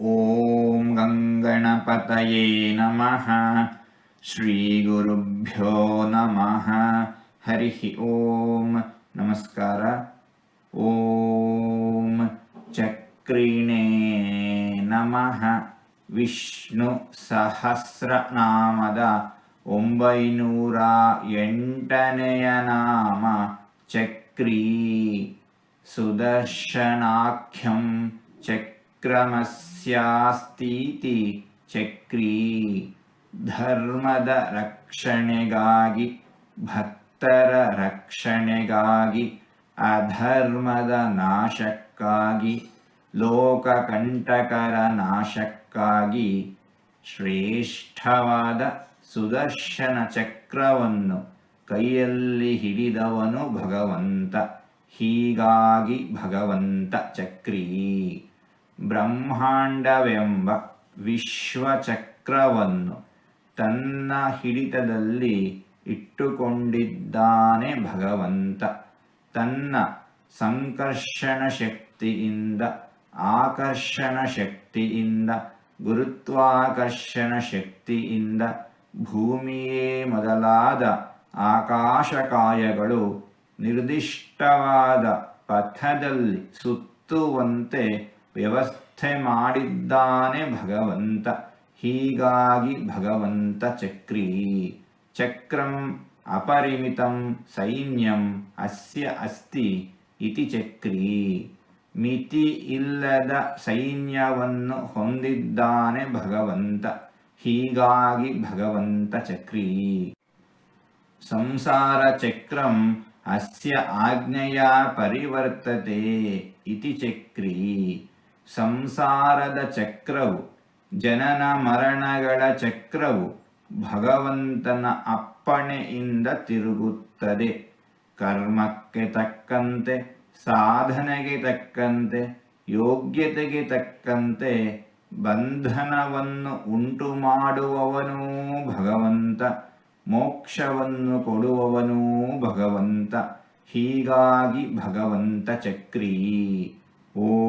ॐ गङ्गणपतये नमः ಶ್ರೀಗುರುಭ್ಯೋ ನಮಃ ಹರಿ ಓಂ ನಮಸ್ಕಾರ ಓಂ ಚಕ್ರಿಣೇ ನಮಃ ವಿಷ್ಣು ಸಹಸ್ರನಾಮದ ಒಂಬೈನೂರ ಎಂಟನೆಯ ನಾಮ ಚಕ್ರೀ ಸುದರ್ಶನಾಖ್ಯಂ ಚಕ್ರಮಸ್ಯಾಸ್ತೀತಿ ಚಕ್ರೀ ಧರ್ಮದ ರಕ್ಷಣೆಗಾಗಿ, ಭಕ್ತರ ರಕ್ಷಣೆಗಾಗಿ, ಅಧರ್ಮದ ನಾಶಕ್ಕಾಗಿ, ಲೋಕಕಂಟಕರ ನಾಶಕ್ಕಾಗಿ ಶ್ರೇಷ್ಠವಾದ ಸುದರ್ಶನ ಚಕ್ರವನ್ನು ಕೈಯಲ್ಲಿ ಹಿಡಿದವನು ಭಗವಂತ. ಹೀಗಾಗಿ ಭಗವಂತ ಚಕ್ರೀ. ಬ್ರಹ್ಮಾಂಡವೆಂಬ ವಿಶ್ವಚಕ್ರವನ್ನು ತನ್ನ ಹಿಡಿತದಲ್ಲಿ ಇಟ್ಟುಕೊಂಡಿದ್ದಾನೆ ಭಗವಂತ. ತನ್ನ ಸಂಕರ್ಷಣ ಶಕ್ತಿಯಿಂದ, ಆಕರ್ಷಣ ಶಕ್ತಿಯಿಂದ, ಗುರುತ್ವಾಕರ್ಷಣ ಶಕ್ತಿಯಿಂದ ಭೂಮಿಯೇ ಮೊದಲಾದ ಆಕಾಶಕಾಯಗಳು ನಿರ್ದಿಷ್ಟವಾದ ಪಥದಲ್ಲಿ ಸುತ್ತುವಂತೆ ವ್ಯವಸ್ಥೆ ಮಾಡಿದ್ದಾನೆ ಭಗವಂತ. ಹೀಗಾಗಿ ಭಗವಂತ ಚಕ್ರೀ. ಚಕ್ರಂ ಅಪರಿಮಿತಂ ಸೈನ್ಯಂ ಅಸ್ಯ ಅಸ್ತಿ ಇತಿ ಚಕ್ರೀ. ಮಿತಿ ಇಲ್ಲದ ಸೈನ್ಯವನ್ನು ಹೊಂದಿದ್ದಾನೆ ಭಗವಂತ. ಹೀಗಾಗಿ ಭಗವಂತ ಚಕ್ರೀ. ಸಂಸಾರ ಚಕ್ರಂ ಅಸ್ಯ ಆಜ್ಞೆಯ ಪರಿವರ್ತತೆ ಇತಿ ಚಕ್ರೀ. ಸಂಸಾರದ ಚಕ್ರವು, ಜನನ ಮರಣಗಳ ಚಕ್ರವು ಭಗವಂತನ ಅಪ್ಪಣೆಯಿಂದ ತಿರುಗುತ್ತದೆ. ಕರ್ಮಕ್ಕೆ ತಕ್ಕಂತೆ, ಸಾಧನೆಗೆ ತಕ್ಕಂತೆ, ಯೋಗ್ಯತೆಗೆ ತಕ್ಕಂತೆ ಬಂಧನವನ್ನು ಉಂಟು ಮಾಡುವವನೂ ಭಗವಂತ, ಮೋಕ್ಷವನ್ನು ಕೊಡುವವನೂ ಭಗವಂತ, ಹೀಗಾಗಿ ಭಗವಂತ ಚಕ್ರೀ. ಓಂ.